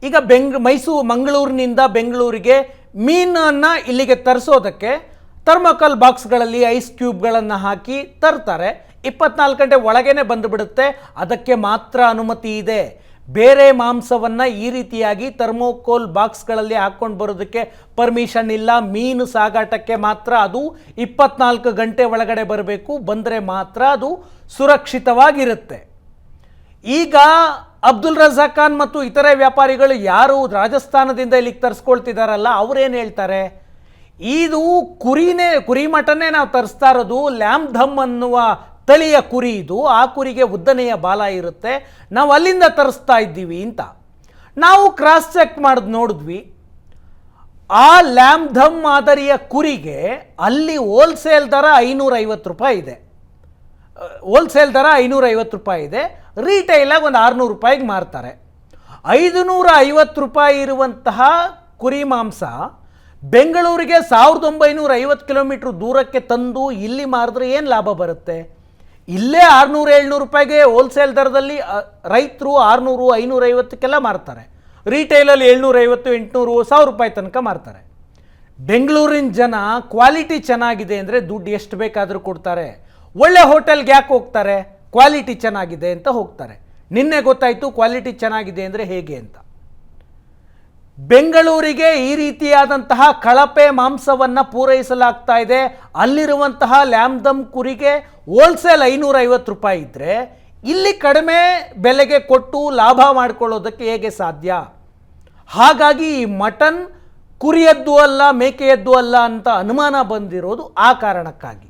ಈಗ ಬೆಂಗ್, ಮೈಸೂರು, ಮಂಗಳೂರಿನಿಂದ ಬೆಂಗಳೂರಿಗೆ ಮೀನನ್ನು ಇಲ್ಲಿಗೆ ತರಿಸೋದಕ್ಕೆ ಥರ್ಮಕಲ್ ಬಾಕ್ಸ್ಗಳಲ್ಲಿ ಐಸ್ ಕ್ಯೂಬ್ಗಳನ್ನು ಹಾಕಿ ತರ್ತಾರೆ. ಇಪ್ಪತ್ನಾಲ್ಕು ಗಂಟೆ ಒಳಗೇನೆ ಬಂದುಬಿಡುತ್ತೆ. ಅದಕ್ಕೆ ಮಾತ್ರ ಅನುಮತಿ ಇದೆ. ಬೇರೆ ಮಾಂಸವನ್ನು ಈ ರೀತಿಯಾಗಿ ಥರ್ಮೋಕೋಲ್ ಬಾಕ್ಸ್ಗಳಲ್ಲಿ ಹಾಕ್ಕೊಂಡು ಬರೋದಕ್ಕೆ ಪರ್ಮಿಷನ್ ಇಲ್ಲ. ಮೀನು ಸಾಗಾಟಕ್ಕೆ ಮಾತ್ರ ಅದು ಇಪ್ಪತ್ನಾಲ್ಕು ಗಂಟೆ ಒಳಗಡೆ ಬರಬೇಕು. ಬಂದರೆ ಮಾತ್ರ ಅದು ಸುರಕ್ಷಿತವಾಗಿರುತ್ತೆ. ಈಗ ಅಬ್ದುಲ್ ರಜಾ ಖಾನ್ ಮತ್ತು ಇತರೆ ವ್ಯಾಪಾರಿಗಳು ಯಾರು ರಾಜಸ್ಥಾನದಿಂದ ಇಲ್ಲಿಗೆ ತರಿಸ್ಕೊಳ್ತಿದಾರಲ್ಲ, ಅವ್ರೇನು ಹೇಳ್ತಾರೆ? ಇದು ಕುರಿನೇ, ಕುರಿ ಮಟನ್ನೇ ನಾವು ತರಿಸ್ತಾ ಇರೋದು, ಲ್ಯಾಮ್ ಧಮ್ ಅನ್ನುವ ತಳಿಯ ಕುರಿ ಇದು, ಆ ಕುರಿಗೆ ಉದ್ದನೆಯ ಬಾಲ ಇರುತ್ತೆ, ನಾವು ಅಲ್ಲಿಂದ ತರಿಸ್ತಾ ಇದ್ದೀವಿ ಅಂತ. ನಾವು ಕ್ರಾಸ್ ಚೆಕ್ ಮಾಡಿದ್ ನೋಡಿದ್ವಿ. ಆ ಲ್ಯಾಮ್ ಧಮ್ ಮಾದರಿಯ ಕುರಿಗೆ ಅಲ್ಲಿ ಹೋಲ್ಸೇಲ್ ದರ ಐನೂರೈವತ್ತು ರೂಪಾಯಿ ಇದೆ. ಹೋಲ್ಸೇಲ್ ದರ ಐನೂರೈವತ್ತು ರೂಪಾಯಿ ಇದೆ. ರೀಟೈಲಾಗಿ ಒಂದು ಆರುನೂರು ರೂಪಾಯಿಗೆ ಮಾರ್ತಾರೆ. ಐದು ನೂರ ಐವತ್ತು ರೂಪಾಯಿ ಇರುವಂತಹ ಕುರಿ ಮಾಂಸ ಬೆಂಗಳೂರಿಗೆ ಸಾವಿರದ ಒಂಬೈನೂರ ಐವತ್ತು ಕಿಲೋಮೀಟ್ರ್ ದೂರಕ್ಕೆ ತಂದು ಇಲ್ಲಿ ಮಾರಿದ್ರೆ ಏನು ಲಾಭ ಬರುತ್ತೆ? ಇಲ್ಲೇ ಆರುನೂರು ಏಳ್ನೂರು ರೂಪಾಯಿಗೆ ಹೋಲ್ಸೇಲ್ ದರದಲ್ಲಿ ರೈತರು ಆರುನೂರು, ಐನೂರೈವತ್ತಕ್ಕೆಲ್ಲ ಮಾರ್ತಾರೆ. ರೀಟೈಲಲ್ಲಿ ಏಳ್ನೂರೈವತ್ತು, ಎಂಟುನೂರು, ಸಾವಿರ ರೂಪಾಯಿ ತನಕ ಮಾರ್ತಾರೆ. ಬೆಂಗಳೂರಿನ ಜನ ಕ್ವಾಲಿಟಿ ಚೆನ್ನಾಗಿದೆ ಅಂದರೆ ದುಡ್ಡು ಎಷ್ಟು ಬೇಕಾದರೂ ಕೊಡ್ತಾರೆ. ಒಳ್ಳೆ ಹೋಟೆಲ್ಗೆ ಯಾಕೆ ಹೋಗ್ತಾರೆ? ಕ್ವಾಲಿಟಿ ಚೆನ್ನಾಗಿದೆ ಅಂತ ಹೋಗ್ತಾರೆ. ನಿನ್ನೆ ಗೊತ್ತಾಯಿತು ಕ್ವಾಲಿಟಿ ಚೆನ್ನಾಗಿದೆ ಅಂದರೆ ಹೇಗೆ ಅಂತ. ಬೆಂಗಳೂರಿಗೆ ಈ ರೀತಿಯಾದಂತಹ ಕಳಪೆ ಮಾಂಸವನ್ನು ಪೂರೈಸಲಾಗ್ತಾ ಇದೆ. ಅಲ್ಲಿರುವಂತಹ ಲ್ಯಾಮ್ದಮ್ ಕುರಿಗೆ ಹೋಲ್ಸೇಲ್ ಐನೂರೈವತ್ತು ರೂಪಾಯಿ ಇದ್ದರೆ ಇಲ್ಲಿ ಕಡಿಮೆ ಬೆಲೆಗೆ ಕೊಟ್ಟು ಲಾಭ ಮಾಡಿಕೊಳ್ಳೋದಕ್ಕೆ ಹೇಗೆ ಸಾಧ್ಯ? ಹಾಗಾಗಿ ಈ ಮಟನ್ ಕುರಿಯದ್ದು ಅಲ್ಲ, ಮೇಕೆಯದ್ದು ಅಲ್ಲ ಅಂತ ಅನುಮಾನ ಬಂದಿರೋದು ಆ ಕಾರಣಕ್ಕಾಗಿ.